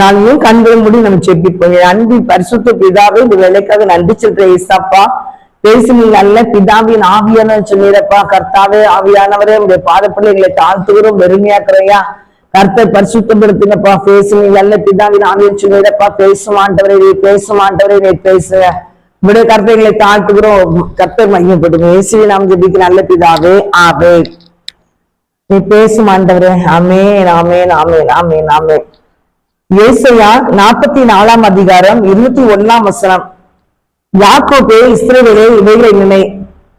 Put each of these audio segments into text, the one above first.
நாளையும் கண்களும் மூடி நம்ம செப்பிப்போம் என் அன்பி பரிசுத்த பிதாவே இந்த வேலைக்காக நன்றி சொல்ற ஏசப்பா. பேசி நீ நல்ல பிதாவின் ஆவியான சொன்னீரப்பா. கர்த்தாவே ஆவியானவரே உங்களுடைய பாதப்பள்ளி எங்களை தாழ்த்துகிறோம் வெறுமையாக்குறையா கர்த்தர் பரிசுத்தப்படுத்தினப்பா. பேசு நீ நல்ல பிதாவின் ஆவியன் சொன்னீரப்பா. பேசுமாண்டவரை நீ பேசுமாண்டவரை நீ பேசுங்க. விட கர்த்தைகளை தாழ்த்துகிறோம். கர்த்தர் மையப்படுங்க இயேசுவை நாம் ஜெபிக்க நல்ல பிதாவே ஆவே நீ பேசுமாண்டவரே ஆண்டவரே. ஆமேன் ஆமேன் ஆமேன் ஆமேன் ஆமேன். ஏசையா நாற்பத்தி நாலாம் அதிகாரம் இருபத்தி ஒண்ணாம் வசனம். யாக்கோபே இஸ்ரவேலே இவைகளை நினை.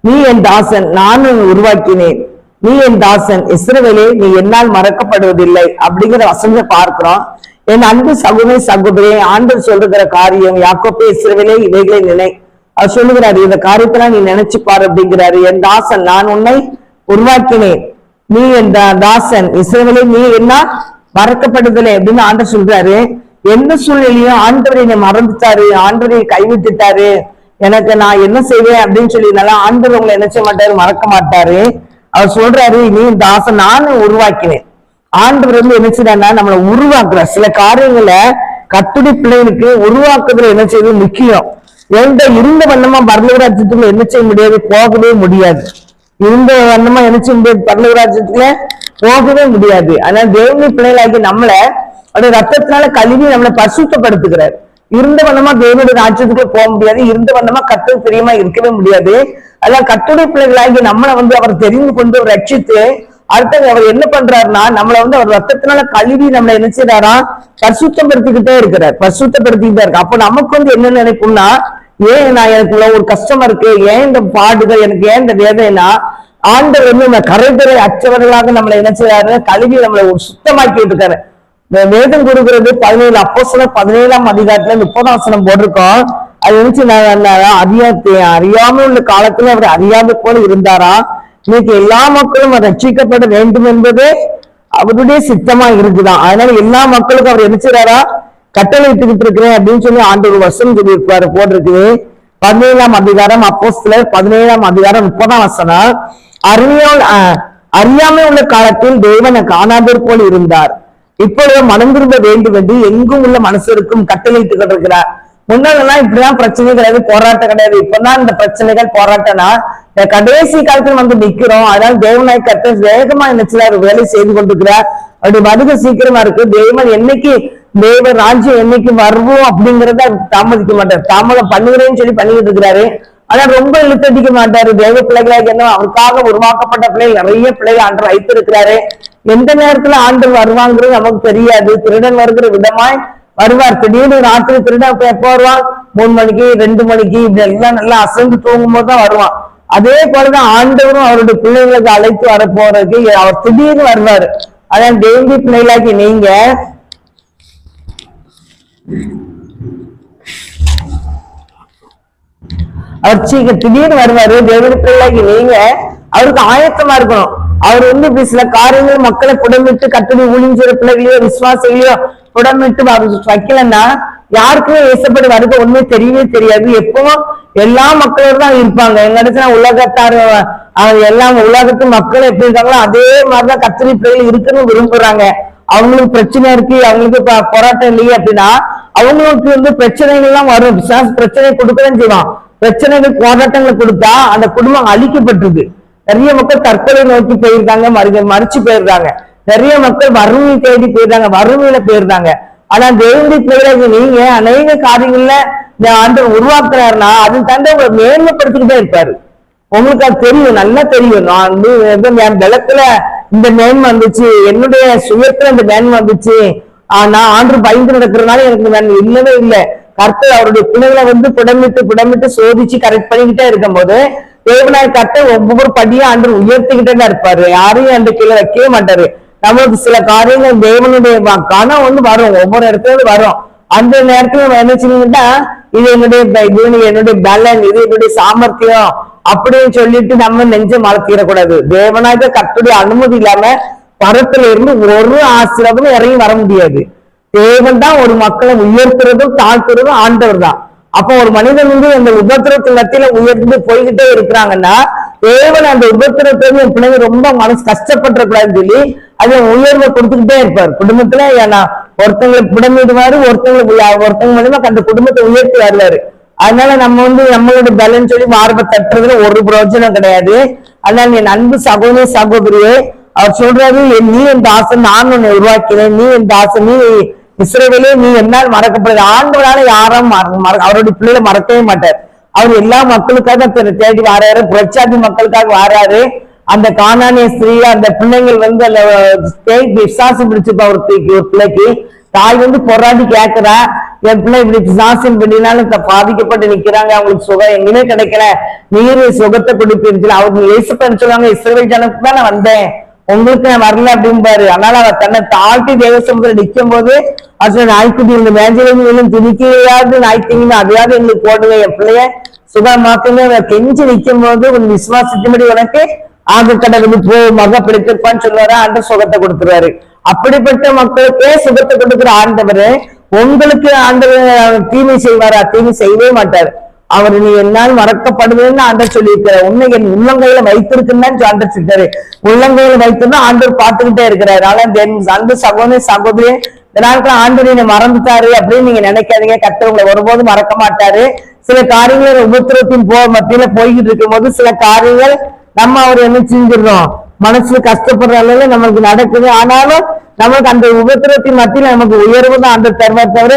நீ என் தாசன் நான் உருவாக்கினேன். நீ என் தாசன் இஸ்ரவேலே நீ என்னால் மறக்கப்படுவதில்லை அப்படிங்கிற வசனத்தை பார்க்கிறோம். என் அன்பு சகுனை சகோதரே ஆண்டு சொல்லுகிற காரியம் யாக்கோபே இஸ்ரவேலே இவைகளை நினை. அவர் சொல்லுகிறாரு இந்த காரியத்தெல்லாம் நீ நினைச்சு பாரு அப்படிங்கிறாரு. என் தாசன் நான் உன்னை உருவாக்கினேன். நீ என் தாசன் இஸ்ரவேலே நீ என்ன மறக்கப்படுதலை அப்படின்னு ஆண்டர் சொல்றாரு. எந்த சூழ்நிலையும் ஆண்டவர் என்னை மறந்துட்டாரு ஆண்டவரை கைவிட்டுட்டாரு. எனக்கு நான் என்ன செய்வேன் அப்படின்னு சொல்லி ஆண்டவர் உங்களை என்ன செய்ய மாட்டாரு மறக்க மாட்டாரு. அவர் சொல்றாரு நீ தாசன் நானும் உருவாக்கினேன். ஆண்டவர் வந்து என்ன செய்யறாருன்னா நம்மளை உருவாக்குறார். சில காரியங்களை கத்துடி பிள்ளைகளுக்கு உருவாக்குறதுல என்ன செய்வது முக்கியம். எந்த இருந்த வண்ணமா பரலவராஜ்யத்துக்குள்ள என்ன செய்ய முடியாது போகவே முடியாது. இருந்த வண்ணமா என்ன செய்ய முடியாது பரலவராஜ்யத்துக்குள்ள போகவே முடியாது. ஆனா தேவனி பிள்ளைகளாகி நம்மளை அவருடைய ரத்தத்தினால கழுவி நம்மளை பரிசுத்தப்படுத்துகிறார். இருந்த வண்ணமா தேவனுடைய ராஜ்யத்துக்கு போக முடியாது. இருந்த வண்ணமா கத்து பிரியமா இருக்கவே முடியாது. அதான் கத்துடைய பிள்ளைகளாகி நம்மளை வந்து அவர் தெரிந்து கொண்டு ரட்சித்து அடுத்தது அவர் என்ன பண்றாருன்னா நம்மளை வந்து அவர் ரத்தத்தினால கழுவி நம்மளை என்ன செய்யறாரா பரிசுத்தப்படுத்திக்கிட்டே இருக்கிறார். பரிசுத்தப்படுத்திக்கிட்டே இருக்கு அப்ப நமக்கு வந்து என்ன நினைப்பும்னா ஏன் நான் எனக்கு இவ்வளவு ஒரு கஷ்டமா இருக்கு? ஏன் இந்த பாடுகள் எனக்கு ஏன் இந்த வேதனைனா ஆண்டவர் வந்து இந்த கரைத்துறை அச்சவர்களாக நம்மளை என்ன செய்யறாரு கழுவி நம்மளை ஒரு சுத்தமாக்கி இருக்காரு இந்த வேதம் கொடுக்கிறது பதினேழு அப்போ பதினேழாம் அதிகாரத்துல முப்பதாம் போட்டிருக்கோம். அது நினைச்சு நான் அறியா அறியாம உள்ள காலத்துல அவர் அறியாத போல இருந்தாரா? இன்னைக்கு எல்லா மக்களும் ரட்சிக்கப்பட வேண்டும் என்பதே அவருடைய சித்தமா இருக்குதான். அதனால எல்லா மக்களுக்கும் அவர் நினைச்சாரா செய்றாரா? கட்டளை இட்டுக்கிட்டு இருக்கிறேன் அப்படின்னு சொல்லி ஆண்டு ஒரு வருஷம் சொல்லியிருப்பாரு போட்டிருக்குது. பதினேழாம் அதிகாரம் அப்போஸ்தலர் பதினேழாம் அதிகாரம் முப்பதாம் வசனம். அறியாமல் அஹ், அறியாமை உள்ள காலத்தில் தேவனை காணாதோர் போல் இருந்தார். இப்பொழுது மனம் திரும்ப வேண்டும் என்று எங்கும் உள்ள மனசருக்கும் கட்டளையிட்டு கொண்டிருக்கிறார் முன்னாடிலாம் இப்படிதான் பிரச்சனை கிடையாது போராட்டம் கிடையாது. இப்பதான் இந்த பிரச்சனைகள் போராட்டம்னா இந்த கடைசி காலத்துல வந்து நிக்கிறோம். அதனால தேவனாய் கத்த வேகமா நினைச்சார் வேலை செய்து கொண்டிருக்கிறார். அப்படி வருக சீக்கிரமா இருக்கு. தேவன் என்னைக்கு தேவ ராஜ்யம் என்னைக்கு வருவோம் அப்படிங்கறத தாமதிக்க மாட்டார். தாமதம் பண்ணுகிறேன்னு சொல்லி பண்ணிக்கிட்டு இருக்கிறாரு. ஆனா ரொம்ப இழுத்தடிக்க மாட்டாரு. தேவ பிள்ளைகளாக என்ன அவருக்காக உருவாக்கப்பட்ட பிள்ளைகள் நிறைய பிள்ளைகள் ஆண்டு வைத்திருக்கிறாரு எந்த நேரத்துல ஆண்டு வருவாங்கிறது நமக்கு தெரியாது. திருடன் வருகிற விதமாய் வருவார். திடீர்னு ராத்திரி திருடன் இப்ப எப்போ வருவான்? மூணு மணிக்கு ரெண்டு மணிக்கு இப்படி எல்லாம் நல்லா அசந்து தூங்கும் போது தான் வருவான். அதே போலதான் ஆண்டவரும் அவருடைய பிள்ளைகளுக்கு அழைத்து வர போறதுக்கு அவர் திடீர்னு வருவாரு. அதான் தேவி பிள்ளைகளாக்கி நீங்க அவர் திடீர்னு வருவாரு தேவன் பிள்ளைகளாகி நீங்க அவருக்கு ஆயத்தமா இருக்கணும். அவர் வந்து இப்படி சில காரியங்கள் மக்களை புடமிட்டு கட்டளை ஊழிஞ்சிற பிள்ளைகளையோ விசுவாசிகளையோ புடமிட்டு அவர் வைக்கலன்னா யாருக்குமே ஏசப்படி வருது ஒண்ணுமே தெரியவே தெரியாது. எப்பவும் எல்லா மக்களும் தான் இருப்பாங்க. எங்க இடத்துல உலகத்தார் அவங்க எல்லாம் உலகத்து மக்கள் எப்படி இருக்காங்களோ அதே மாதிரிதான் கத்திரி பிள்ளைகள் இருக்குன்னு விரும்புறாங்க. அவங்களுக்கு பிரச்சனை இருக்கு அவங்களுக்கு போராட்டம் இல்லையே அப்படின்னா அவங்களுக்கு வந்து பிரச்சனைகள் எல்லாம் வரும் பிரச்சனை கொடுக்கதான் செய்வான். பிரச்சனைகள் போராட்டங்களை கொடுத்தா அந்த குடும்பம் அழிக்கப்பட்டிருக்கு. நிறைய மக்கள் தற்கொலை நோக்கி போயிருக்காங்க மறு மறிச்சு போயிருக்காங்க. நிறைய மக்கள் வறுமை தேடி போயிருந்தாங்க வறுமையில போயிருந்தாங்க ஆனா தேவனுடைய பிள்ளைகளுக்கு நீங்க அநேக காரியங்கள்ல இந்த ஆண்டு உருவாக்குறாருன்னா அது தந்தை உங்களை மேன்மைப்படுத்திக்கிட்டே இருப்பாரு. உங்களுக்கு அது தெரியும் நல்லா தெரியும். நான் வந்து என் பலத்துல இந்த மேன்மை வந்துச்சு என்னுடைய சுயத்துல இந்த மேன்மை வந்துச்சு. நான் ஆண்டு பயந்து நடக்கிறதுனால எனக்கு இந்த மேன்மை இல்லவே இல்லை. கர்த்தர் அவருடைய பிள்ளைகளை வந்து புடமிட்டு புடமிட்டு சோதிச்சு கரெக்ட் பண்ணிக்கிட்டே இருக்கும்போது தேவனாய் கர்த்தர் ஒவ்வொரு படியும் அன்று உயர்த்திக்கிட்டே தான் இருப்பாரு. யாரையும் அந்த கீழே வைக்கவே மாட்டாரு. நமக்கு சில காரியங்கள் தேவனுடைய கணம் வந்து வரும். ஒவ்வொரு இடத்துல வரும். அந்த நேரத்துல நம்ம என்ன செய்யணும்னா இது என்னுடைய இது என்னுடைய பலன் இது என்னுடைய சாமர்த்தியம் அப்படின்னு சொல்லிட்டு நம்ம நெஞ்சை மலத்திடக்கூடாது தேவனாக கத்துடைய அனுமதி இல்லாம பரத்துல இருந்து ஒரு ஆசீர்வாதமும் இறங்கி வர முடியாது. தேவன் தான் ஒரு மக்களை உயர்த்துறதும் தாழ்த்துறதும் ஆண்டவர் தான். அப்போ ஒரு மனிதன் வந்து அந்த உபத்திரத்து மத்தியில உயர்ந்து போய்கிட்டே இருக்கிறாங்கன்னா தேவன் அந்த உபத்திரத்தை என் பிள்ளைங்க ரொம்ப மனசு கஷ்டப்பட்டுற கூடாதுன்னு சொல்லி அது உயர்வை கொடுத்துக்கிட்டே இருப்பார். குடும்பத்துல ஏன்னா ஒருத்தங்களை புடமிடுவாரு ஒருத்தங்களை ஒருத்தங்க மூலமா அந்த குடும்பத்தை உயர்த்தி வரலாரு அதனால நம்ம வந்து நம்மளோட பலன் சொல்லி மார்பை தட்டுறதுல ஒரு பிரயோஜனம் கிடையாது. அதனால என் அன்பு சகோதரி சகோதரியே அவர் சொல்றாரு "என் நீ என் தாசன் நான் உன்னை உருவாக்கினேன். நீ என் தாசன் நீ இஸ்ரேவேலே நீ என்னால் மறக்கப்படுது. ஆண்டவரால யாரும் மற- மற- அவருடைய பிள்ளைகளை மறக்கவே மாட்டார். அவர் எல்லா மக்களுக்காக தேடி வாராரு. புரட்சாதி மக்களுக்காக வாராரு. அந்த காணானிய ஸ்திரீ அந்த பிள்ளைங்கள் வந்து அந்த பிடிச்சிருப்பா ஒரு பிள்ளைக்கு ஒரு பிள்ளைக்கு தாய் வந்து போராடி கேட்கிறா என் பிள்ளை இப்படி பிசாசின் பண்ணினாலும் த- பாதிக்கப்பட்டு நிக்கிறாங்க. அவங்களுக்கு சுகம் எங்கேயுமே கிடைக்கல. நீர் சுகத்தை கொடுப்பீர்கள் அவங்க இயேசுப்பன்னு சொல்லுவாங்க? இஸ்ரேல் ஜனத்துக்கு தான் நான் வந்தேன். உங்களுக்கு நான் வரல அப்படிம்பாரு. அதனால அவர் தன்னை தாழ்த்தி தேவசமுதிரம் நிற்கும் போது அது நாய்க்குட்டி இந்த மேஞ்சலும் திணிக்கையாவது நாய்த்தீங்கன்னு அதையாவது எங்களுக்கு போடுங்க. என் பிள்ளைய சுகமாக்குங்க. அவர் கெஞ்சி நிற்கும் போது உன் விசுவாசத்தின்படி உனக்கு ஆக கடவுள் போ மக பிடித்திருப்பான்னு சொல்லுவாரு. அந்த சுகத்தை கொடுத்துருவாரு. அப்படிப்பட்ட மக்களுக்கே சுகத்தை கொடுக்குற ஆண்டவர் உங்களுக்கு ஆண்டவர் தீமை செய்வாரா? தீமை செய்யவே மாட்டார். அவர் நீ என்னால் மறக்கப்படுவேன்னு ஆண்டர் சொல்லியிருக்கிறார். உன்னை என் உள்ளங்கையில வைத்திருக்குன்னு ஆண்டர் சொல்லிட்டாரு உள்ளங்கையில வைத்திருந்தா ஆண்டவர் பார்த்துக்கிட்டே இருக்கிறாரு. அதனால என் அன்பு சகோதரி சகோதரி இந்த நாட்கள் ஆண்டவர் என்னை மறந்துட்டாரு அப்படின்னு நீங்க நினைக்காதீங்க. கத்தர் உங்களை ஒருபோதும் மறக்க மாட்டாரு. சில காரியங்கள் உபத்திரத்தின் போ மத்தியில போய்கிட்டு இருக்கும்போது சில காரியங்கள் நம்ம அவர் என்ன செஞ்சிடறோம்? மனசுல கஷ்டப்படுற அளவுல நம்மளுக்கு நடக்குது. ஆனாலும் நமக்கு அந்த உபத்திரத்தின் மத்தியில நமக்கு உயர்வு தான் அந்த தருவார் தவிர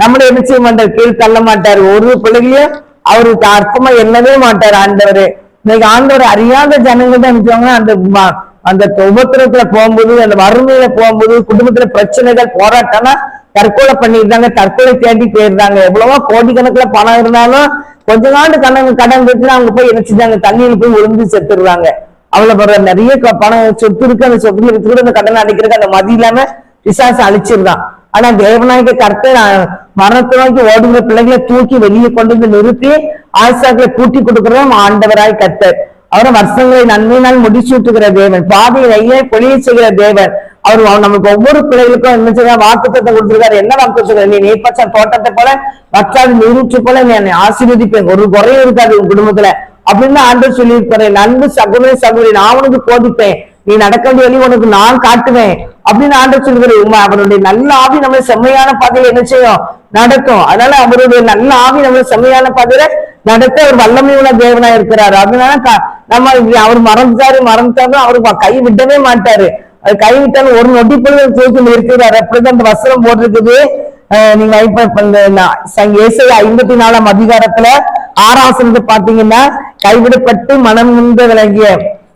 நம்மள என்ன செய்ய மாட்டார்? கீழ் தள்ள மாட்டார். ஒரு பிள்ளைகளையும் அவருக்கு அர்த்தமா எண்ணவே மாட்டார் ஆண்டவர். இன்னைக்கு ஆண்டவர் அறியாத ஜனங்கள் தான் நினைச்சாங்க அந்த ம- அந்த உபத்திரத்துல போகும்போது அந்த வறுமையில போகும்போது குடும்பத்துல பிரச்சனைகள் போராட்டம்னா தற்கொலை பண்ணிடுறாங்க தற்கொலை தேடி போயிடுறாங்க எவ்வளவோ கோடிக்கணக்குல பணம் இருந்தாலும் கொஞ்ச நாள் கடன் கடன் கட்டுனா அவங்க போய் என்ன செஞ்சாங்க? தண்ணியில போய் விழுந்து செத்துடுறாங்க அவ்வளவு பிற நிறைய பணம் சொத்து இருக்கு அந்த சொத்துல இருக்கு கூட அந்த கடன் அடைக்கிறதுக்கு அந்த மதி இல்லாம பிசாசு அழிச்சிருந்தான் ஆனா தேவநாயக கர்த்தர் மரணத்தை நோக்கி ஓடுகிற பிள்ளைகளை தூக்கி வெளியே கொண்டு வந்து நிறுத்தி ஆசாக்களை கூட்டி கொடுக்கிறதும் ஆண்டவராய் கர்த்தர் அவரை வருஷங்களை நன்மையினால் முடிச்சுட்டுகிற தேவன். பாதையிலேயே பொழிய செய்கிற தேவன். அவர் நமக்கு ஒவ்வொரு பிள்ளைகளுக்கும் என்ன செய்ய வாக்குத்தத்தை கொடுத்துருக்காரு. என்ன வாக்கு சொல்றாரு நீ நீர்ப்பச்ச தோட்டத்தை போல வற்றாது நீரூற்று போல நீ என்னை ஆசீர்வதிப்பேன். ஒரு குறையும் இருக்காது உன் குடும்பத்துல. அப்படின்னு ஆண்டு சொல்லியிருக்கிறேன் நன்கு சகோதரி சகோதரி நான் உனக்கு போதிப்பேன். நீ நடக்க வேண்டிய வழி உனக்கு நான் காட்டுவேன் அப்படின்னு ஆண்டவர் சொல்கிறேன் உண்மை அவருடைய நல்ல ஆவி நம்ம செம்மையான பாதையில என்ன செய்யும்? நடக்கும். அதனால அவருடைய நல்ல ஆவி நம்ம செம்மையான பாதையில நடத்த அவர் வல்லமை உள்ள தேவனா இருக்கிறாரு. அதனால நம்ம அவர் மறந்துட்டாரு மறந்துட்டாரு அவரு கை விடவே மாட்டாரு. அது கை விட்டாலும் ஒரு நொடி பொழுது தூக்கி நிறுத்துறாரு அப்படிதான் அந்த வசனம் போட்டிருக்குது. நீங்க இப்ப இப்ப ஐம்பத்தி நாலாம் அதிகாரத்துல ஆறாசனத்தை பாத்தீங்கன்னா கைவிடப்பட்டு மனம் முன்பு விளங்கிய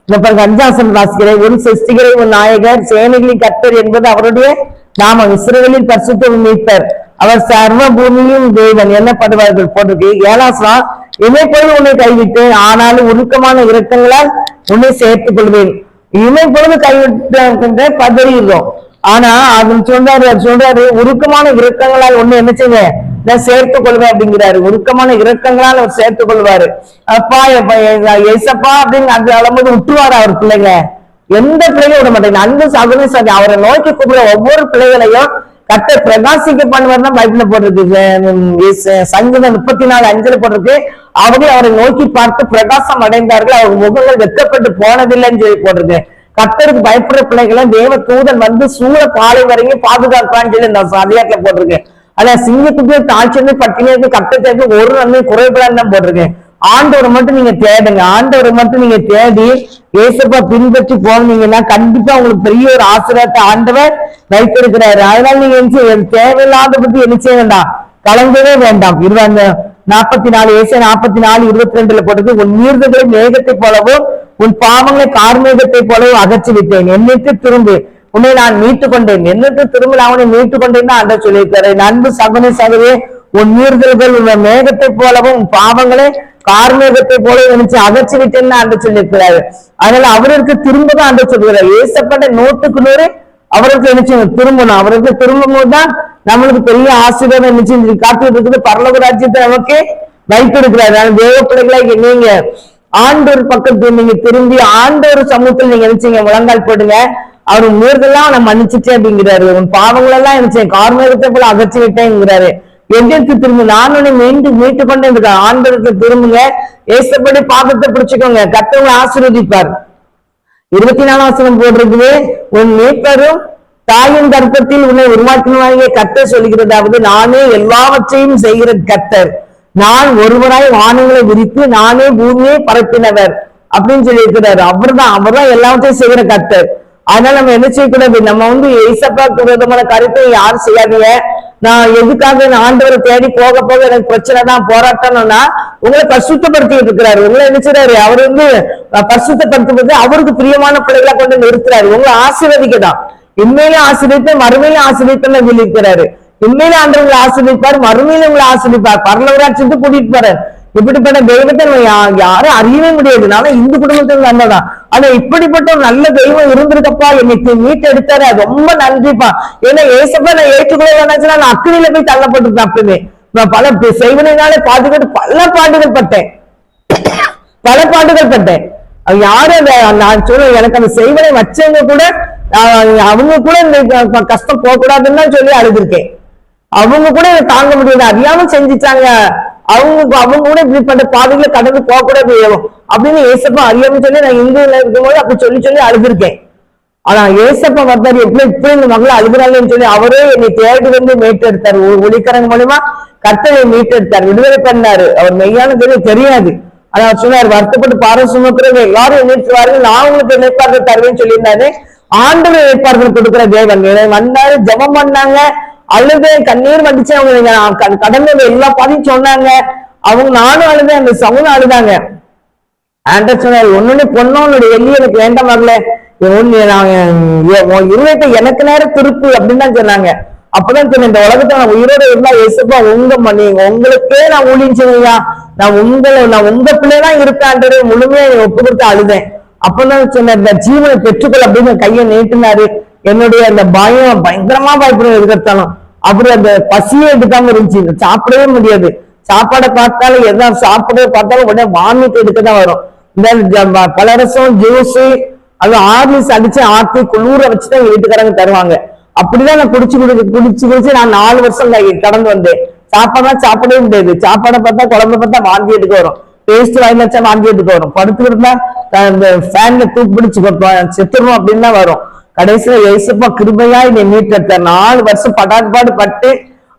பாருங்க அஞ்சாசன் வாசிக்கிறேன். ஒரு சிருஷ்டிகரை ஒரு நாயகர் சேனைகளின் கட்டர் என்பது அவருடைய நாம இஸ்ரேலில் பரிசுத்தம் மீட்பர். அவர் சர்வ பூமியும் தேவன் என்னப்படுவார்கள் போட்டிருக்கு ஏழாசனம் இமை பொழுது உன்னை கைவிட்டேன். ஆனாலும் உருக்கமான இரக்கங்களால் உன்னை சேர்த்துக் கொள்வேன் இமை பொழுது கைவிட்டு பதறிடுறோம். ஆனா அது சொல்றாரு அவர் சொல்றாரு உருக்கமான இரக்கங்களால் ஒண்ணு என்ன செய்ய நான் சேர்த்துக் கொள்வேன் அப்படிங்கிறாரு. உருக்கமான இரக்கங்களால் அவர் சேர்த்துக் கொள்வாரு. அப்பா எப்ப ஏசப்பா அப்படின்னு அந்த அளவுக்கு விட்டுருவாரு அவர் பிள்ளைங்க. எந்த பிள்ளையும் விட மாட்டேங்க. அந்த சகோதரி சாதி அவரை நோக்கி கூப்பிடுற ஒவ்வொரு பிள்ளைகளையும் கட்ட பிரகாசிக்க பண்ணுவார் தான் பைபிள்ல போட்டிருக்கு. சங்கீதம் முப்பத்தி நாலு அஞ்சுல போட்டிருக்கு. அவரே அவரை நோக்கி பார்த்து பிரகாசம் அடைந்தார்கள். அவர் முகங்கள் வெக்கப்பட்டு போனதில்லைன்னு சொல்லி போட்டிருக்கு. கத்தருக்கு பயப்படுற பிள்ளைகளை தேவ தூதன் வந்து சூழ காலை வரைக்கும் பாதுகாப்பான்னு சொல்லி இந்த அதிகாரத்துல போட்டிருக்கேன் ஆனா சிங்கத்துக்கு தாழ்ச்சியிருந்து பட்டினியிருந்து கட்டத்திற்கு ஒரு நன்மை குறைபடான்னு தான் போட்டிருக்கு. ஆண்டவரை மட்டும் நீங்க தேடுங்க. ஆண்டவரை மட்டும் நீங்க தேடி ஏசப்பா பின்பற்றி போனீங்கன்னா கண்டிப்பா உங்களுக்கு பெரிய ஒரு ஆசிரியத்தை ஆண்டவர் வைத்திருக்கிறாரு. அதனால நீங்க என்ன செய்ய- தேவையில்லாத பத்தி என்ன செய்ய வேண்டாம். கலங்கவே வேண்டாம். இருபது நாற்பத்தி நாலு ஏசிய நாற்பத்தி நாலு இருபத்தி ரெண்டுல போட்டது உன் நீர்தகளை மேகத்தை போலவும் உன் பாவங்களை கார்மேகத்தை போலவும் அகற்றி விட்டேன் என்னைக்கு திரும்பி? உன்னை நான் மீட்டு கொண்டேன் என்னைக்கு திரும்ப? நான் உன்னை மீட்டு கொண்டேன் தான் ஆண்டவர் சொல்லியிருக்காரு அன்பு சகுனி சகவே உன் மீறுதல்கள் உன் மேகத்தை போலவும் உன் பாவங்களை கார்மேகத்தை போல நினைச்சு அகற்றி விட்டேன்னு ஆண்டு சொல்லியிருக்கிறாரு. அதனால அவருக்கு திரும்ப தான் ஆண்டு சொல்கிறார் ஏசப்பட்ட நூற்றுக்கு நூறு அவருக்கு நினைச்சு திரும்பணும். அவருக்கு திரும்பும் போதுதான் நம்மளுக்கு பெரிய ஆசீர்வாதம் நினைச்சு காத்துட்டு இருக்குது. பரலோக ராஜ்யத்தை நமக்கு வைத்திருக்கிறார். அதனால தேவ பிள்ளைகளை நீங்க ஆண்டோர் பக்கத்து நீங்க திரும்பி ஆண்டோர் சமூகத்தில் நீங்க நினைச்சீங்க முழங்கால் போடுங்க. அவர் மீறுதெல்லாம் நான் மன்னிச்சுட்டே அப்படிங்கிறாரு. உன் பாவங்களெல்லாம் நினைச்சேன் கார்மேகத்தை போல அகற்றி விட்டேங்கிறாரு. எதிர்த்து திரும்ப நான் உன்னை மீண்டு மீட்டு கொண்டே இருக்கேன் ஆண்டோருக்கு திரும்புங்க. ஏசப்படி பாதத்தை பிடிச்சுக்கோங்க கத்தவங்க ஆசீர்வதிப்பார். இருபத்தி நாலாம் வசனம் போடுறது உன் மீட்பரும் தாயின் கர்ப்பத்தில் உன்னை உருவாக்கினாயே கர்த்தர் சொல்கிறதாவது நானே எல்லாவற்றையும் செய்கிற கத்தர் நான் ஒருவராய் வானங்களை விரித்து நானே பூமியை பரப்பினவர் அப்படின்னு சொல்லி இருக்கிறாரு அவர்தான் அவர்தான் எல்லாத்தையும் செய்கிற கத்தர் அதனால நம்ம என்ன செய்யக்கூடாது? நம்ம வந்து ஏசப்பாக்கு விதமான கருத்தை யாரும் செய்யாதீங்க. நான் எதுக்காக நான் ஆண்டவரை தேடி போக போக எனக்கு பிரச்சனை தான் போராட்டம்னா உங்களை பரிசுத்தப்படுத்திட்டு இருக்கிறாரு. உங்களை என்ன அவர் வந்து பரிசுத்தப்படுத்தும்போது அவருக்கு பிரியமான பிள்ளைகளை கொண்டு நிறுத்துறாரு. உங்களை ஆசீர்வதிக்கதான். இன்மையிலும் ஆசிரியத்தை மறுமையிலும் ஆசிரியத்தை சொல்லியிருக்கிறாரு. உண்மையில ஆண்டவங்களை ஆசிரியப்பார் மறுமையில உங்களை ஆசிரிப்பார் பரலவராட்சிக்கு கூட்டிட்டு போறாரு. இப்படிப்பட்ட தெய்வத்தை நம்ம யா- யாரும் அறியவே முடியாது. நானும் இந்து குடும்பத்துல வந்ததான் ஆனா இப்படிப்பட்ட ஒரு நல்ல தெய்வம் இருந்திருக்கப்பா. என்னைக்கு மீட்டெடுத்தாரு எடுத்தாரு. ரொம்ப நன்றிப்பா. ஏன்னா ஏசப்பா நான் ஏற்றுக்கொள்ள வேணாச்சுன்னா நான் அக்கினியில போய் தள்ளப்பட்டிருப்பேன் அப்பவே. நான் பல செய்வனால செய்வனையினாலே பல பாட்டுகள் பட்டேன். பல பாட்டுகள் பட்டேன். யாரும் அந்த நான் சொல்ல எனக்கு அந்த செய்வனை வச்சவங்க கூட ஆஹ், அவங்க கூட இந்த கஷ்டம் போக கூடாதுன்னு சொல்லி அழுதுருக்கேன். அவங்க கூட இதை தாங்க முடியாது. அறியாம செஞ்சுட்டாங்க. அவங்க அவங்க கூட இப்படி பண்ற பாதைகளை கடந்து போக கூட அப்படின்னு ஏசப்பா அறியாம சொல்லி நான் இந்துல இருக்கும்போது அப்படி சொல்லி சொல்லி அழுதுருக்கேன். ஆனா ஏசப்பா வந்தாரு. எப்படி இப்படி இந்த மகளை அழுகிறாங்கன்னு சொல்லி அவரே என்னை தேடி வந்து மீட்டெடுத்தாரு. ஒரு ஒளிக்கரங்க மூலியமா கர்த்தரை மீட்டெடுத்தார். விடுதலை பண்ணாரு. அவர் மெய்யான தெரியும் தெரியாது. ஆனா அவர் சொன்னார் வருத்தப்பட்டு பாரம் சுமக்கிறவங்க எல்லாரும் எண்ணிட்டுவார்கள் நான் உங்களுக்கு இணைப்பார்கள் தருவேன்னு சொல்லியிருந்தாரு. ஆண்டவர் இணைப்பார்கள் கொடுக்கிற தேவன். வந்தாரு ஜெபம் பண்ணாங்க. அழுது கண்ணீர் வந்துச்சு அவங்க க- எல்லா பாதையும் சொன்னாங்க. அவங்க நானும் அழுதேன் அந்த சவுனும் அழுதாங்க. ஆண்டர் சொன்னார் ஒன்னொன்னு பொண்ணோன்னு வெள்ளி எனக்கு வேண்டாம் வரல. ஒன்னு நான் என் உன் எனக்கு நேரம் திருப்பு அப்படின்னு தான் சொன்னாங்க. அப்பதான் சொன்னேன் இந்த உலகத்துல நான் உயிரோட இருந்தா ஏசப்பா உங்க மணி உங்களுக்கே நான் ஊழியம் நான் உங்களை நான் உங்க பிள்ளைதான் இருக்கான்றது முழுமையா ஒப்பு கொடுத்து அழுதேன். அப்பதான் சொன்னேன் இந்த ஜீவனை பெற்றுக்கொள் அப்படின்னு கையை நீட்டினாரு. என்னுடைய அந்த பயம் பயங்கரமா பயப்படுறது எதுக்கெடுத்தாலும் அப்புறம் அந்த பசியே எடுக்காம இருந்துச்சு. சாப்பிடவே முடியாது. சாப்பாடை பார்த்தாலும் எதா சாப்பிட பார்த்தாலும் உடனே வாமிட் எடுக்க தான் வரும். இந்த பலரசம் ஜூஸ் அது ஆர்லிஸ் அடிச்சு ஆத்தி குளிர வச்சுதான் எங்க வீட்டுக்காரங்க தருவாங்க. அப்படிதான் நான் குடிச்சு குடிச்சு குடிச்சு குடிச்சு நான் நாலு வருஷம் கடந்து வந்தேன். சாப்பாடுனா சாப்பிடவே முடியாது. சாப்பாடை பார்த்தா குழம்பு பார்த்தா வாந்தி எடுக்க வரும். பேஸ்ட் வாங்கி வச்சா வாந்தி எடுக்க வரும். படுத்து இருந்தா இந்த ஃபேன்ல தூக்கு பிடிச்சு செத்துருவோம் அப்படின்னு தான் வரும். கடைசியில ஏசப்பா கிருபையா என்னை மீட்டெடுத்த நாலு வருஷம் படாட்பாடு பட்டு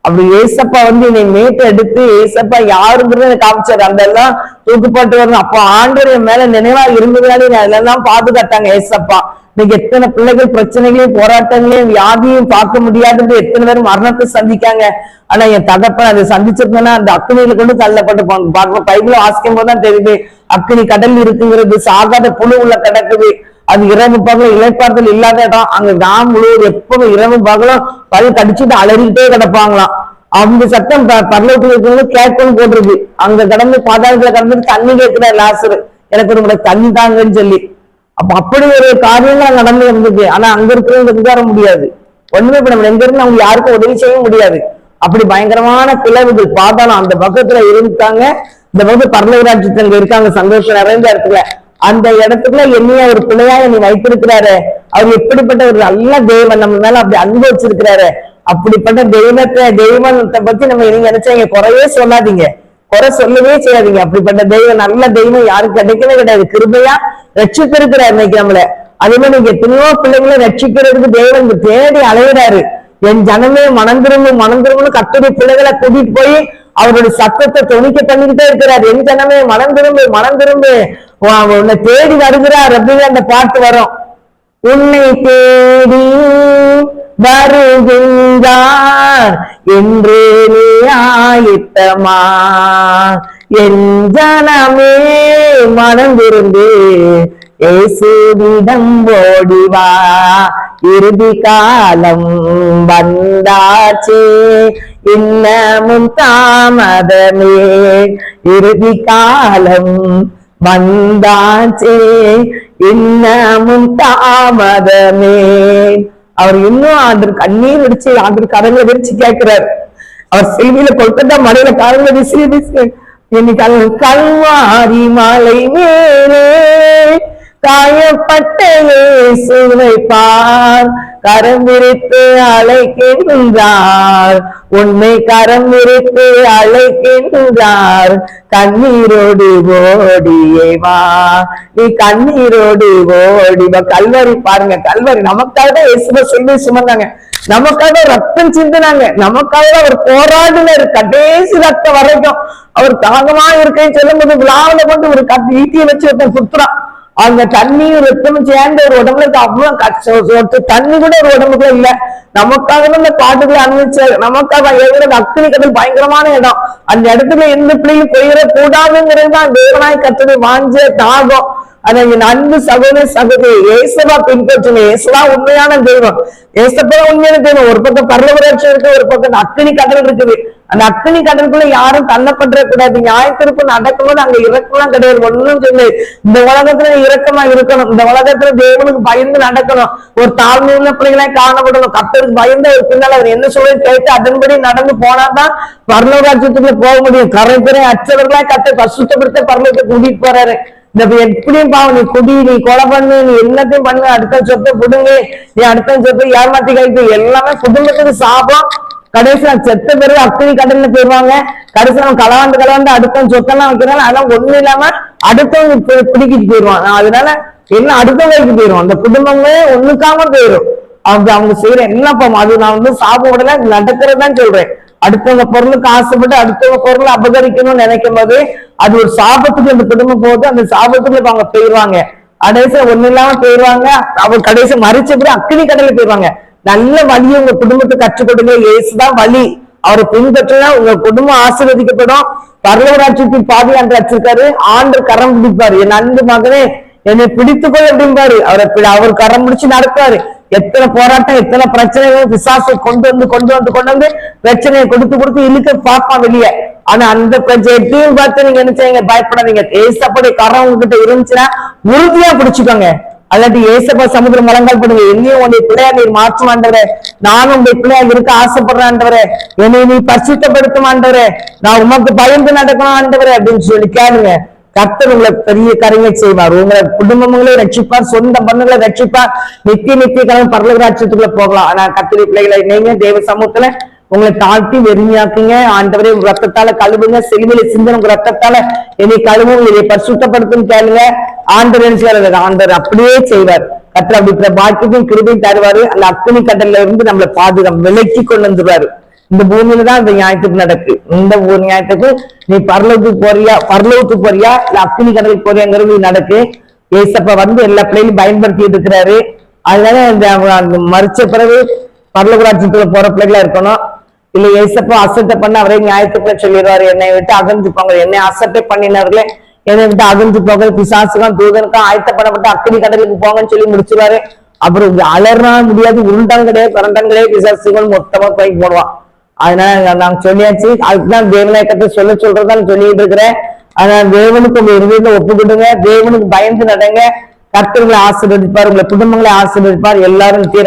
அப்படி ஏசப்பா வந்து என்னை மீட்டு எடுத்து ஏசப்பா யாருங்கிறத காமிச்சாரு. அந்த எல்லாம் தூக்குப்பட்டு வரணும். அப்போ ஆண்டவர் என் மேல நினைவா இருந்ததுனாலே அதெல்லாம் பாதுகாத்தாங்க ஏசப்பா. இன்னைக்கு எத்தனை பிள்ளைகள் பிரச்சனைகளையும் போராட்டங்களையும் வியாதியும் பார்க்க முடியாதுன்னு எத்தனை பேர் மரணத்தை சந்திக்காங்க. ஆனா என் தகப்பன் அதை சந்திச்சிருந்தேன்னா அந்த அக்னியில கொண்டு தள்ளப்பட்டு பார்க்கணும் பார்க்க பைபிள் வாசிக்கும் போதுதான் தெரியுது. அக்னி கடல் இருக்குங்கிறது சாகாத புழு உள்ள கிடக்குது. அது இரவு பகலும் இளைப்பாறுதல் இல்லாத இடம். அங்க கிராமம் முழுவதும் எப்பவும் இரவு பகலும் பல் கடிச்சுட்டு அலறிக்கிட்டே கிடப்பாங்களாம். அவங்க சத்தம் ப- இருக்கிறவங்க கேட்கணும் போட்டிருக்கு. அங்க கடந்து பாதாளத்துல கடந்து தண்ணி கேட்கிற லாசரு. எனக்கு ஒரு தண்ணி தாங்கன்னு சொல்லி. அப்ப அப்படி ஒரு காரியங்கள் நடந்து இருந்தது. ஆனா அங்க இருக்கிறவங்க உட்கார முடியாது. ஒண்ணுமே இப்ப நம்ம எங்க இருந்து அவங்க யாருக்கும் உதவி செய்ய முடியாது. அப்படி பயங்கரமான பிளவுகள் பாதாளம் அந்த பக்கத்துல இருந்தாங்க இந்த பக்கம் பரலவராட்சியத்துல அங்க இருக்காங்க சந்தோஷம் நிறைந்த இடத்துல. அந்த இடத்துக்குள்ள என்னைய ஒரு பிள்ளையா என்னை வைத்திருக்கிறாரு? அவர் எப்படிப்பட்ட ஒரு நல்ல தெய்வம் நம்ம மேல அப்படி அன்பு வச்சிருக்கிறாரு? அப்படிப்பட்ட தெய்வத்தை தெய்வத்தை பத்தி நம்ம நீங்க நினைச்சீங்க. குறையே சொல்லாதீங்க. குறை சொல்லவே செய்யாதீங்க. அப்படிப்பட்ட தெய்வம் நல்ல தெய்வம் யாருக்கு கிடைக்கவே கிடையாது. கிருபையா ரட்சித்திருக்கிறார் இன்னைக்கு நம்மள. அதே மாதிரி நீங்க எத்தனையோ பிள்ளைங்களை ரட்சிக்கிறதுக்கு தேவன் தேடி அலையிறாரு. என் ஜனமே மனம் திரும்பு மனம் கத்துடைய பிள்ளைகளை கூட்டிட்டு போய் அவருடைய சத்தத்தை துணிக்க பண்ணிக்கிட்டே இருக்கிறார். என் ஜனமே மனம் திரும்பு மனம் திரும்பு உன்னை தேடி வருகிறார் அப்படின்னு அந்த பாட்டு வரும். உன்னை தேடி வருகின்றார் என்று நீ ஆயத்தமா என் ஜனமே மனம் விருந்து இயேசுவிடம் ஓடிவா இறுதி காலம் வந்தாச்சே இன்னமும் தாமதமே. இறுதி காலம் வந்தாச்சே இன்னமும் தாமதமே. அவர் இன்னும் ஆண்டு கண்ணீர் விடிச்சு ஆண்டு கரங்களை விரிச்சு கேட்கிறார். அவர் செய்தியில கொல்கத்தா மலையில கரங்களை விசிறி விசிறி இன்னைக்கு கல்வாரி மாலை மேலே காயப்பட்ட இயேசுவை பார் கரம் விரித்து அழைக்கின்றார். உண்மை கரம் விரித்து அழைக்கின்றார். கண்ணீரோடு ஓடியே வா. நீ கண்ணீரோடு ஓடிவா கல்வரி பாருங்க கல்வரி நமக்காக தான் இயேசுவ சொல்லி சுமந்தாங்க. நமக்காக ரத்தம் சிந்தினாங்க. நமக்காக அவர் போராடினார். கடைசி ரத்தம் வரைக்கும். அவர் தாகமா இருக்கேன்னு சொல்லும்போது விழாவில கொண்டு ஒரு கத்தி ஈட்டியை வச்சு ஒருத்தன் குத்துறான் அந்த தண்ணியும் ரத்தமும் சேர்ந்த ஒரு உடம்புல அவ்வளவு கஷ்டம் தண்ணி கூட ஒரு உடம்புக்குள்ள இல்ல. நமக்காக இந்த காட்டுக்குள்ள அனுபவிச்சாரு நமக்காக எழுதுறது அக்னி கடல் பயங்கரமான இடம். அந்த இடத்துல எந்த பிள்ளையும் போயிட கூடாதுங்கிறது தான் தேவனாய் கத்தனை வாஞ்ச தாகம். ஆனா என் அன்பு சகோதர சகோதரி ஏசவா பின்பற்றணும் ஏசவா உண்மையான தெய்வம். ஏசப்பா உண்மையான தெய்வம். ஒரு பக்கம் பரலவராட்சி இருக்கு ஒரு பக்கம் அக்னி கடல் இருக்குது. அந்த அக்னி கடலுக்குள்ள யாரும் தள்ளப்பட்டுற கூடாது. நியாயத்திற்கு நடக்கும்போது அங்க இறக்கலாம் கிடையாது. ஒண்ணும் சொல்லு இந்த உலகத்துல இறக்கமா இரக்கமா இருக்கணும். இந்த உலகத்துல தேவனுக்கு பயந்து நடக்கணும். ஒரு தாழ்மை உள்ள பிள்ளைகளா காணப்படணும். கத்தருக்கு பயந்து ஒரு பின்னால் அவர் என்ன சொல்லி கேட்டு அதன்படி நடந்து போனாதான் பரலோராட்சியத்துக்குள்ள போக முடியும். கரை பெரிய அச்சவர்களா கத்தை பசுத்தப்படுத்த பரலோகத்தை கூட்டிட்டு போறாரு. இந்த எப்படியும் பாவம் நீ குடி நீ கொலை பண்ணு நீ எல்லாத்தையும் பண்ணு அடுத்த சொத்தை புடுங்க நீ அடுத்த சொத்தை ஏமாத்தி கழிப்பு எல்லாமே குடும்பத்துக்கு சாபம். கடைசியில செத்த பிறகு அக்னி கடல்ல போயிருவாங்க. கடைசியில அவன் கலவாண்டு கலவாண்டு அடுத்தவன் சொத்தெல்லாம் வைக்கிறாங்க அதெல்லாம் ஒண்ணு இல்லாம அடுத்தவங்க பிடிக்கிட்டு போயிருவான். நான் அதனால என்ன அடுத்தவங்களுக்கு போயிடும் அந்த குடும்பமே ஒண்ணுக்காம போயிரும். அவங்க அவங்க செய்யற என்ன பாவம்? அது நான் வந்து சாப்பிட நடக்கிறதான் சொல்றேன். அடுத்தவங்க பொருளுக்கு ஆசைப்பட்டு அடுத்தவங்க பொருளை அபகரிக்கணும்னு நினைக்கும் போது அது ஒரு சாபத்துக்கு அந்த குடும்பம் போது அந்த சாபத்துக்குள்ள அவங்க போயிடுவாங்க கடைசி ஒண்ணு இல்லாம போயிடுவாங்க அவங்க கடைசி மறிச்சபடி அக்னி கடல்ல போயிடுவாங்க நல்ல வழியை உங்க குடும்பத்துக்கு கற்றுக் கொடுங்க. இயேசுதான் வழி. அவரை பின்பற்றினா உங்க குடும்பம் ஆசீர்வதிக்கப்படும். பரலவராட்சியத்தின் பாதுகாத்து வச்சிருக்காரு. ஆண்டு கரம் பிடிப்பாரு. என் அன்பு மகனே என்னை பிடித்துக்கொள் அப்படிம்பாரு. அவரை பி- அவர் கரம் பிடிச்சு நடப்பாரு. எத்தனை போராட்டம் எத்தனை பிரச்சனைகள் பிசாசை கொண்டு வந்து கொண்டு வந்து கொண்டு வந்து பிரச்சனையை கொடுத்து கொடுத்து இழுக்க பார்ப்பான் வெளியே. ஆனா அந்த பிரச்சனையும் பார்த்து நீங்க என்ன செய்யுங்க? பயப்படாதீங்க. ஏசப்படி கரம் உங்ககிட்ட இருந்துச்சுன்னா உறுதியா பிடிச்சுக்கோங்க. அல்லாட்டி ஏசப்பா சமுத்திரம் மரங்கள் படுங்க. என்னையும் உன்னை பிள்ளையா நீர் மாற்றுமாண்டவரே நானும் உங்களுடைய பிள்ளையா இருக்க ஆசைப்படுறேன் என்னை நீ பரிசுத்தப்படுத்தும் ஆண்டவரே. நான் உமக்கு பயந்து நடக்கணும் ஆண்டவரே அப்படின்னு சொல்லி கேளுங்க. கர்த்தர் உங்களை பெரிய கரையை செய்வார். உங்களை குடும்பங்களை ரட்சிப்பார் சொந்த பந்தங்களை ரட்சிப்பார். நித்திய நித்திய கலந்து பரலகராட்சியத்துக்குள்ள போகலாம். ஆனா கத்திரி பிள்ளைகளை நீங்க தேவ சமூகத்துல உங்களை தாழ்த்தி வெறுமையாக்குங்க ஆண்டவரே உங்க ரத்தத்தால கழுவுங்க. செல்வில சிந்தன உங்க ரத்தத்தால என்னை கழுவும் என்னை பரிசுத்தப்படுத்தும் கேளுங்க. ஆண்டவர் என்ன ஆண்டவர் அப்படியே செய்வார். கத்திர அப்படி பாக்கியத்தையும் கிருபையும் தருவாரு. அந்த அக்னி கடல்ல இருந்து நம்மளை பாதுகாப்பு விலக்கி கொண்டு வந்துருவாரு. இந்த பூமியில தான் இந்த நியாயத்துக்கு நடக்கு. இந்த ஒரு நியாயத்துக்கு நீ பரலோகத்துக்கு போறியா? பரலோகத்துக்கு போறியா? இல்ல அக்னி கடலுக்கு போறியாங்கிறது நடக்கு. ஏசப்ப வந்து எல்லா பிள்ளைகளும் பயன்படுத்திட்டு இருக்கிறாரு. அதனால இந்த அந்த மறிச்ச பிறகு பரலோகராட்சியத்துல போற பிள்ளைகளா இருக்கணும். இல்ல ஏசப்பா அசட்டை பண்ண அவரே நியாயத்துக்குள்ள சொல்லிடுவாரு. என்னை விட்டு அகன்று போங்க. என்னை அசட்டை பண்ணினவர்களே என்னை விட்டு அகன்று போக பிசாசுக்கும் தூதனுக்கும் ஆயத்த பண்ணப்பட்டு அக்னி கடலுக்கு போங்கன்னு சொல்லி முடிச்சிருவாரு. அப்புறம் இது அலறா முடியாது. உருண்டங்களே பரண்டங்களே பிசாசுகள் மொத்தமா போய் போடுவான். அதனால நாங்க சொல்லியாச்சு. அதுதான் தேவநாயக்கத்தை சொல்ல சொல்றதான்னு சொல்லிட்டு இருக்கிறேன். ஆனா தேவனுக்கு உங்க இருதயத்தை ஒப்புக்கிடுங்க. தேவனுக்கு பயந்து நடங்க. கர்த்தர்களை ஆசீர்வதிப்பார். உங்களை குடும்பங்களை ஆசீர்வதிப்பார். எல்லாரும் நித்திய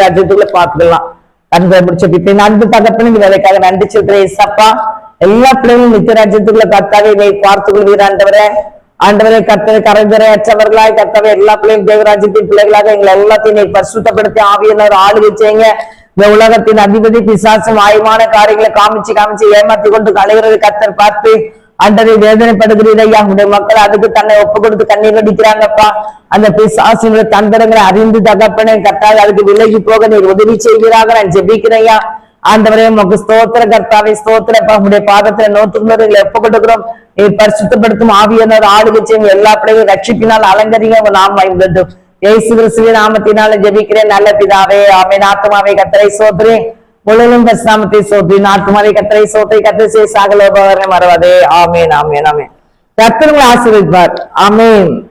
பாத்துக்கலாம் கண்களை முடிச்ச பித்தை நன்றி தகப்பன இந்த வேலைக்காக நன்றி சொல்றேன் ஏசப்பா எல்லா பிள்ளைகளும் நித்திய ராஜ்யத்துக்குள்ள கர்த்தாவை இதை பார்த்து கொள்வீர் ஆண்டவரே. ஆண்டவரே கர்த்தரை கரைந்தரை அற்றவர்களாய் கர்த்தவை எல்லா பிள்ளையும் தேவராஜ்யத்தின் பிள்ளைகளாக எங்களை எல்லாத்தையும் பரிசுத்தப்படுத்தி ஆவியினர் ஆளுகை செய்யுங்க. இந்த உலகத்தின் அதிபதி பிசாசம் ஆயமான காரியங்களை காமிச்சு காமிச்சு ஏமாத்தி கொண்டு கலைகிறது கத்தர் பார்த்து அன்றரை வேதனைப்படுகிறீர் ஐயா. உடைய மக்கள் அதுக்கு தன்னை ஒப்பு கொடுத்து கண்ணீர் அடிக்கிறாங்கப்பா அந்த பிசாசினுடைய தந்திரங்களை அறிந்து தகப்பனே கர்த்தாவை அதுக்கு விலகி போக நீர் உதவி செய்கிறாங்க நான் ஜெபிக்கிறேன் ஆண்டவரே உமக்கு ஸ்தோத்திர கர்த்தாவை ஸ்தோத்திரப்பா. உடைய பாதத்துல நோத்துக்குள்ள எங்களை எப்ப கொடுக்கிறோம் நீர் பரிசுத்தப்படுத்தும் ஆவியனர் ஆளுகை செய்யும் எல்லா பிள்ளைகளும் ரட்சிப்பினால் அலங்கரிங்க நாம் நாம ஏசு கிறிஸ்துவின் நாமத்தினால ஜெபிக்கிறேன். நல்ல பிதாவே ஆமென். ஆத்மாவை கத்தரை சோதரே முழலும் பரிசுநாமத்தை சோதரி ஆத்மாவை கத்தரை சோத்தை கத்தரை செய்ய சாகலோபவரை மறவாதே. ஆமேன் ஆமேன் ஆமேன். கர்த்தர் ஆசீர்வதிப்பார். ஆமேன்.